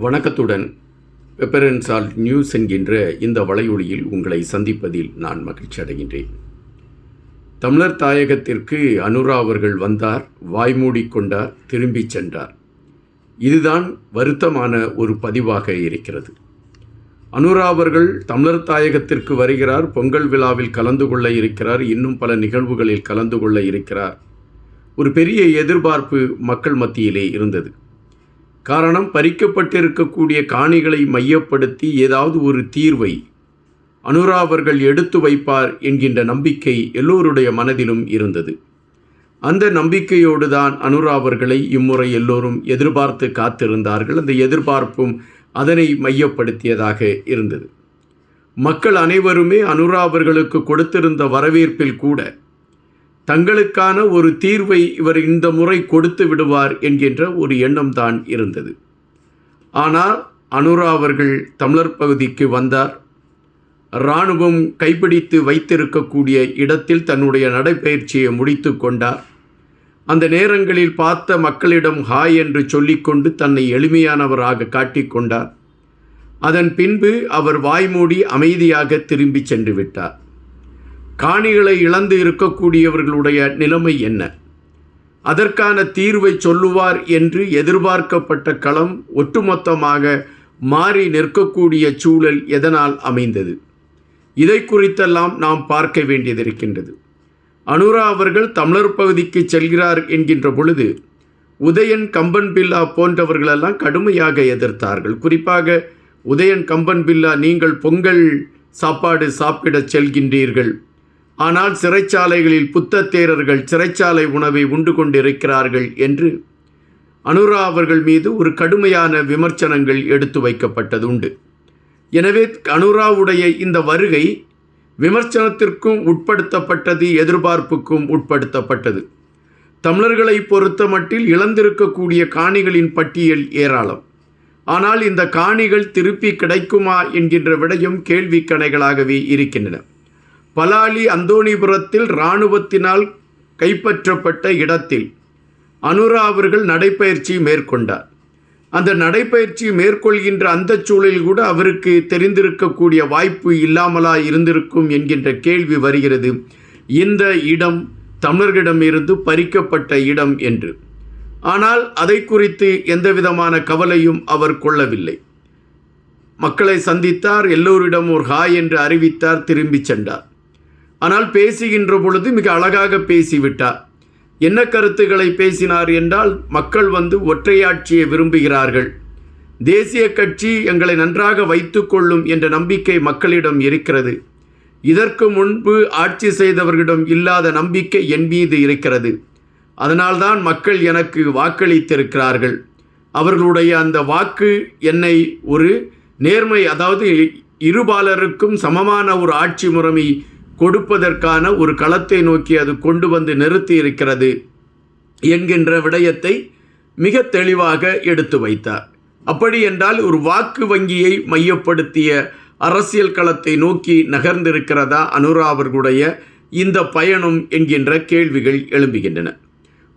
வணக்கத்துடன் பெப்பரன்சால் நியூஸ் என்கின்ற இந்த வலையொலியில் உங்களை சந்திப்பதில் நான் மகிழ்ச்சி அடைகின்றேன். தமிழர் தாயகத்திற்கு அனுரா அவர்கள் வந்தார் வாய்மூடிக்கொண்டார் திரும்பிச் சென்றார். இதுதான் வருத்தமான ஒரு பதிவாக இருக்கிறது. அனுரா அவர்கள் தமிழர் தாயகத்திற்கு வருகிறார் பொங்கல் விழாவில் கலந்து கொள்ள இருக்கிறார் இன்னும் பல நிகழ்வுகளில் கலந்து கொள்ள இருக்கிறார். ஒரு பெரிய எதிர்பார்ப்பு மக்கள் மத்தியிலே இருந்தது. காரணம் பறிக்கப்பட்டிருக்கக்கூடிய காணிகளை மையப்படுத்தி ஏதாவது ஒரு தீர்வை அனுரா அவர்கள் எடுத்து வைப்பார் என்கின்ற நம்பிக்கை எல்லோருடைய மனதிலும் இருந்தது. அந்த நம்பிக்கையோடு தான் அனுரா அவர்களை இம்முறை எல்லோரும் எதிர்பார்த்து காத்திருந்தார்கள். அந்த எதிர்பார்ப்பும் அதனை மையப்படுத்தியதாக இருந்தது. மக்கள் அனைவருமே அனுரா அவர்களுக்கு கொடுத்திருந்த வரவேற்பில் கூட தங்களுக்கான ஒரு தீர்வை இவர் இந்த முறை கொடுத்து விடுவார் என்கின்ற ஒரு எண்ணம் தான் இருந்தது. ஆனால் அனுரா அவர்கள் தமிழர் பகுதிக்கு வந்தார். இராணுவம் கைப்பிடித்து வைத்திருக்கக்கூடிய இடத்தில் தன்னுடைய நடைப்பயிற்சியை முடித்து கொண்டார். அந்த நேரங்களில் பார்த்த மக்களிடம் ஹாய் என்று சொல்லிக்கொண்டு தன்னை எளிமையானவராக காட்டிக்கொண்டார் அதன் பின்பு அவர் வாய்மூடி அமைதியாக திரும்பி சென்று விட்டார். காணிகளை இழந்து இருக்கக்கூடியவர்களுடைய நிலைமை என்ன? அதற்கான தீர்வை சொல்லுவார் என்று எதிர்பார்க்கப்பட்ட களம் ஒட்டுமொத்தமாக மாறி நிற்கக்கூடிய சூழல் எதனால் அமைந்தது? இதை குறித்தெல்லாம் நாம் பார்க்க வேண்டியதிருக்கின்றது. அனுரா அவர்கள் தமிழர் பகுதிக்கு செல்கிறார் என்கின்ற பொழுது உதயன் கம்பன் பில்லா போன்றவர்களெல்லாம் கடுமையாக எதிர்த்தார்கள். குறிப்பாக உதயன் கம்பன் பில்லா நீங்கள் பொங்கல் சாப்பாடு சாப்பிடச் செல்கின்றீர்கள். ஆனால் சிறைச்சாலைகளில் புத்த தேரர்கள் சிறைச்சாலை உணவை உண்டு கொண்டிருக்கிறார்கள் என்று அனுரா அவர்கள் மீது ஒரு கடுமையான விமர்சனங்கள் எடுத்து வைக்கப்பட்டது உண்டு எனவே அனுராவுடைய இந்த வருகை விமர்சனத்திற்கும் உட்படுத்தப்பட்டது எதிர்பார்ப்புக்கும் உட்படுத்தப்பட்டது. தமிழர்களை பொறுத்த மட்டில் இழந்திருக்கக்கூடிய காணிகளின் பட்டியல் ஏராளம். ஆனால் இந்த காணிகள் திருப்பி கிடைக்குமா என்கின்ற விடையும் கேள்விக்கணைகளாகவே இருக்கின்றன. பலாலி அந்தோணிபுரத்தில் இராணுவத்தினால் கைப்பற்றப்பட்ட இடத்தில் அனுரா அவர்கள் நடைப்பயிற்சி மேற்கொண்டார். அந்த நடைப்பயிற்சி மேற்கொள்கின்ற அந்த சூழலில் கூட அவருக்கு தெரிந்திருக்கக்கூடிய வாய்ப்பு இல்லாமலா இருந்திருக்கும் என்கின்ற கேள்வி வருகிறது. இந்த இடம் தமிழர்களிடமிருந்து பறிக்கப்பட்ட இடம் என்று. ஆனால் அதை குறித்து எந்தவிதமான கவலையும் அவர் கொள்ளவில்லை. மக்களை சந்தித்தார் எல்லோரிடம் ஒரு ஹாய் என்று அறிவித்தார் திரும்பிச் சென்றார். ஆனால் பேசுகின்ற பொழுது மிக அழகாக பேசிவிட்டார். என்ன கருத்துக்களை பேசினார் என்றால் மக்கள் வந்து ஒற்றையாட்சியை விரும்புகிறார்கள். தேசிய கட்சி எங்களை நன்றாக வைத்துக்கொள்ளும் என்ற நம்பிக்கை மக்களிடம் இருக்கிறது. இதற்கு முன்பு ஆட்சி செய்தவர்களிடம் இல்லாத நம்பிக்கை என் மீது இருக்கிறது. அதனால்தான் மக்கள் எனக்கு வாக்களித்திருக்கிறார்கள். அவர்களுடைய அந்த வாக்கு என்னை ஒரு நேர்மை அதாவது இருபாலருக்கும் சமமான ஒரு ஆட்சி முறைமை கொடுப்பதற்கான ஒரு களத்தை நோக்கி அது கொண்டு வந்து நிறுத்தி இருக்கிறது என்கின்ற விடயத்தை மிக தெளிவாக எடுத்து வைத்தார். அப்படி என்றால் ஒரு வாக்கு வங்கியை மையப்படுத்திய அரசியல் களத்தை நோக்கி நகர்ந்திருக்கிறதா அனுரா அவர்களுடைய இந்த பயணம் என்கின்ற கேள்விகள் எழும்புகின்றன.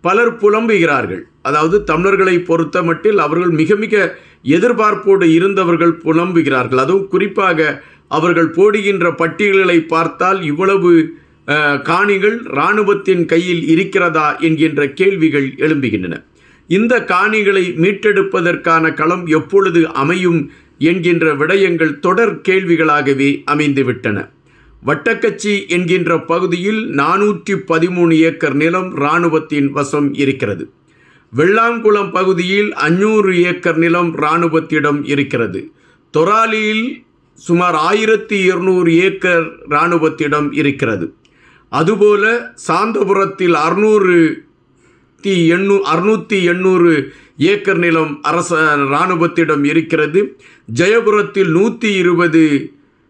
பலர் புலம்புகிறார்கள். அதாவது தமிழர்களை பொறுத்த மட்டில் அவர்கள் மிக மிக எதிர்பார்ப்போடு இருந்தவர்கள் புலம்புகிறார்கள். அதுவும் குறிப்பாக அவர்கள் போடுகின்ற பட்டியல்களை பார்த்தால் இவ்வளவு காணிகள் இராணுவத்தின் கையில் இருக்கிறதா என்கின்ற கேள்விகள் எழும்புகின்றன. இந்த காணிகளை மீட்டெடுப்பதற்கான களம் எப்பொழுது அமையும் என்கின்ற விடயங்கள் தொடர் கேள்விகளாகவே அமைந்துவிட்டன. வட்டக்கச்சி என்கின்ற பகுதியில் நானூற்றி பதிமூணு ஏக்கர் நிலம் இராணுவத்தின் வசம் இருக்கிறது. வெள்ளாங்குளம் பகுதியில் அஞ்சூறு ஏக்கர் நிலம் இராணுவத்திடம் இருக்கிறது. தொராலியில் சுமார் ஆயிரத்தி இருநூறு ஏக்கர் இராணுவத்திடம் இருக்கிறது. அதுபோல சாந்தபுரத்தில் அறுநூறு தி எண்ணூ அறுநூற்றி எண்ணூறு ஏக்கர் நிலம் அரச இராணுவத்திடம் இருக்கிறது. ஜெயபுரத்தில் நூற்றி இருபது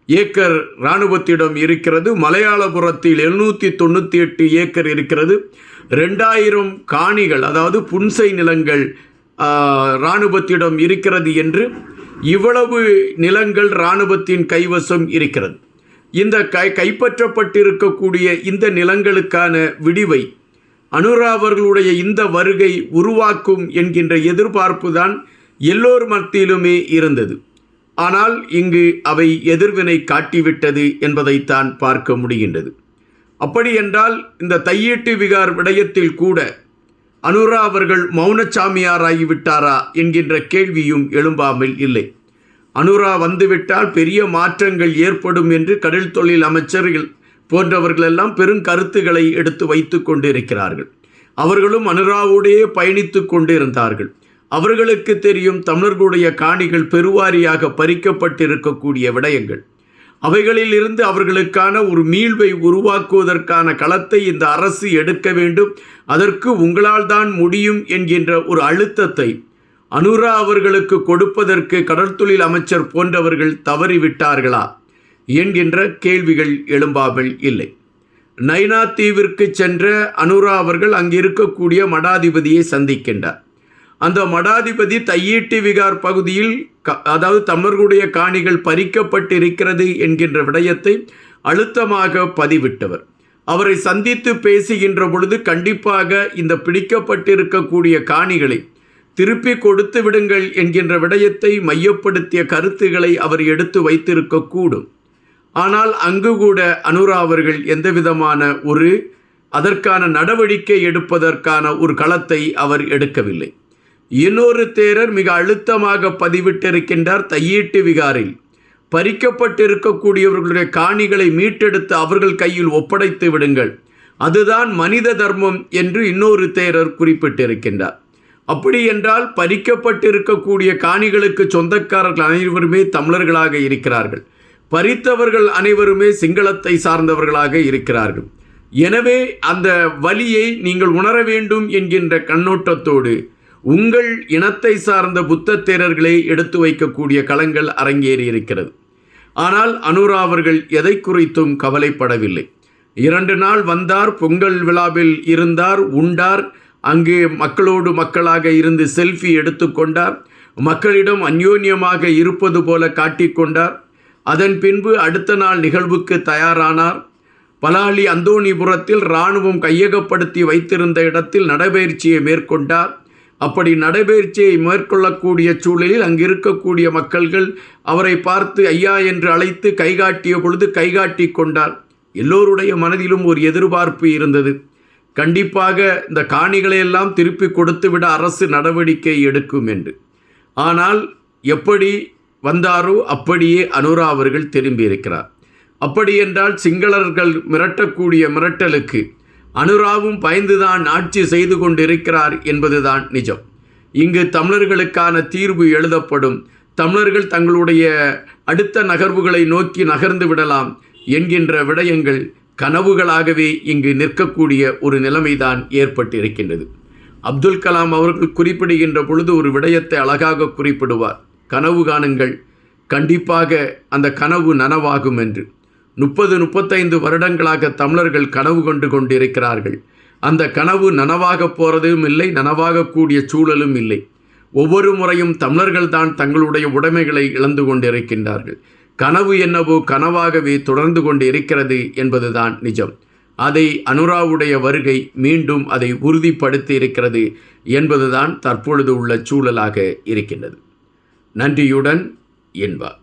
ஏக்கர் இராணுவத்திடம் இருக்கிறது. மலையாளபுரத்தில் எழுநூற்றி தொண்ணூற்றி எட்டு ஏக்கர் இருக்கிறது. ரெண்டாயிரம் காணிகள் அதாவது புன்சை நிலங்கள் இராணுவத்திடம் இருக்கிறது என்று இவ்வளவு நிலங்கள் இராணுவத்தின் கைவசம் இருக்கிறது. இந்த கை கைப்பற்றப்பட்டிருக்கக்கூடிய இந்த நிலங்களுக்கான விடிவை அனுரா அவர்களுடைய இந்த வருகை உருவாக்கும் என்கின்ற எதிர்பார்ப்பு தான் எல்லோர் மத்தியிலுமே இருந்தது. ஆனால் இங்கு அவை எதிர்வினை காட்டிவிட்டது என்பதைத்தான் பார்க்க முடிகின்றது. அப்படியென்றால் இந்த தையீட்டு விகார் விடயத்தில் கூட அனுரா அவர்கள் மௌனச்சாமியாராகிவிட்டாரா என்கின்ற கேள்வியும் எழும்பாமல் இல்லை. அனுரா வந்துவிட்டால் பெரிய மாற்றங்கள் ஏற்படும் என்று கடல் தொழில் அமைச்சர்கள் போன்றவர்களெல்லாம் பெரும் கருத்துக்களை எடுத்து வைத்து கொண்டிருக்கிறார்கள். அவர்களும் அனுராவோடையே பயணித்து கொண்டிருந்தார்கள். அவர்களுக்கு தெரியும் தமிழர்களுடைய காணிகள் பெருவாரியாக பறிக்கப்பட்டிருக்கக்கூடிய விடயங்கள். அவைகளில் இருந்து அவர்களுக்கான ஒரு மீள்வை உருவாக்குவதற்கான களத்தை இந்த அரசு எடுக்க வேண்டும். அதற்கு உங்களால் தான் முடியும் என்கின்ற ஒரு அழுத்தத்தை அனுரா அவர்களுக்கு கொடுப்பதற்கு கடற்தொழில் அமைச்சர் போன்றவர்கள் தவறிவிட்டார்களா என்கின்ற கேள்விகள் எழும்பாமல் இல்லை. நைனா தீவிற்கு சென்ற அனுரா அவர்கள் அங்கிருக்கக்கூடிய மடாதிபதியை சந்திக்கின்றார். அந்த மடாதிபதி தையீட்டு விகார் பகுதியில் க- அதாவது தமிழர்களுடைய காணிகள் பறிக்கப்பட்டிருக்கிறது என்கின்ற விடயத்தை அழுத்தமாக பதிவிட்டவர். அவரை சந்தித்து பேசுகின்ற பொழுது கண்டிப்பாக இந்த பிடிக்கப்பட்டிருக்கக்கூடிய காணிகளை திருப்பி கொடுத்து விடுங்கள் என்கின்ற விடயத்தை மையப்படுத்திய கருத்துக்களை அவர் எடுத்து வைத்திருக்கக்கூடும். ஆனால் அங்கு கூட அனுரா அவர்கள் எந்தவிதமான ஒரு அதற்கான நடவடிக்கை எடுப்பதற்கான ஒரு களத்தை அவர் எடுக்கவில்லை. இன்னொரு தேரர் மிக அழுத்தமாக பதிவிட்டிருக்கின்றார் தையீட்டு விகாரில். பறிக்கப்பட்டிருக்கக்கூடியவர்களுடைய காணிகளை மீட்டெடுத்து அவர்கள் கையில் ஒப்படைத்து விடுங்கள். அதுதான் மனித தர்மம் என்று இன்னொரு தேரர் குறிப்பிட்டிருக்கின்றார். அப்படி என்றால் பறிக்கப்பட்டிருக்கக்கூடிய காணிகளுக்கு சொந்தக்காரர்கள் அனைவருமே தமிழர்களாக இருக்கிறார்கள். பறித்தவர்கள் அனைவருமே சிங்களத்தை சார்ந்தவர்களாக இருக்கிறார்கள். எனவே அந்த வலியை நீங்கள் உணர வேண்டும் என்கின்ற கண்ணோட்டத்தோடு உங்கள் இனத்தை சார்ந்த புத்த தேரர்களை எடுத்து வைக்கக்கூடிய களங்கள் அரங்கேறி இருக்கிறது. ஆனால் அனுரா அவர்கள் எதை குறித்தும் கவலைப்படவில்லை. இரண்டு நாள் வந்தார் பொங்கல் விழாவில் இருந்தார் உண்டார். அங்கே மக்களோடு மக்களாக இருந்து செல்ஃபி எடுத்துக்கொண்டார் மக்களிடம் அந்யோன்யமாக இருப்பது போல காட்டிக்கொண்டார் அதன் பின்பு அடுத்த நாள் நிகழ்வுக்கு தயாரானார். பலாலி அந்தோணிபுரத்தில் இராணுவம் கையகப்படுத்தி வைத்திருந்த இடத்தில் நடைபயிற்சியை மேற்கொண்டார். அப்படி நடைபயிற்சியை மேற்கொள்ளக்கூடிய சூழலில் அங்கு இருக்கக்கூடிய மக்கள்கள் அவரை பார்த்து ஐயா என்று அழைத்து கைகாட்டிய பொழுது கைகாட்டி கொண்டார். எல்லோருடைய மனதிலும் ஒரு எதிர்பார்ப்பு இருந்தது. கண்டிப்பாக இந்த காணிகளை எல்லாம் திருப்பி கொடுத்துவிட அரசு நடவடிக்கை எடுக்கும் என்று. ஆனால் எப்படி வந்தாரோ அப்படியே அனுரா அவர்கள் திரும்பியிருக்கிறார். அப்படியென்றால் சிங்களர்கள் மிரட்டக்கூடிய மிரட்டலுக்கு அனுராவும் பயந்துதான் ஆட்சி செய்து கொண்டிருக்கிறார் என்பதுதான் நிஜம். இங்கு தமிழர்களுக்கான தீர்வு எழுதப்படும். தமிழர்கள் தங்களுடைய அடுத்த நகர்வுகளை நோக்கி நகர்ந்து விடலாம் என்கின்ற விடயங்கள் கனவுகளாகவே இங்கு நிற்கக்கூடிய ஒரு நிலைமைதான் ஏற்பட்டிருக்கின்றது. அப்துல் கலாம் அவர்கள் குறிப்பிடுகின்ற பொழுது ஒரு விடயத்தை அழகாக குறிப்பிடுவார். கனவு காணுங்கள். கண்டிப்பாக அந்த கனவு நனவாகும் என்று. முப்பது முப்பத்தைந்து வருடங்களாக தமிழர்கள் கனவு கொண்டு கொண்டிருக்கிறார்கள். அந்த கனவு நனவாக போகிறதும் இல்லை நனவாகக்கூடிய சூழலும் இல்லை. ஒவ்வொரு முறையும் தமிழர்கள் தான் தங்களுடைய உடைமைகளை இழந்து கொண்டிருக்கின்றார்கள். கனவு என்னவோ கனவாகவே தொடர்ந்து கொண்டு இருக்கிறது என்பதுதான் நிஜம். அதை அனுராவுடைய வருகை மீண்டும் அதை உறுதிப்படுத்தி இருக்கிறது என்பதுதான் தற்பொழுது உள்ள சூழலாக இருக்கின்றது. நன்றியுடன் என்பார்.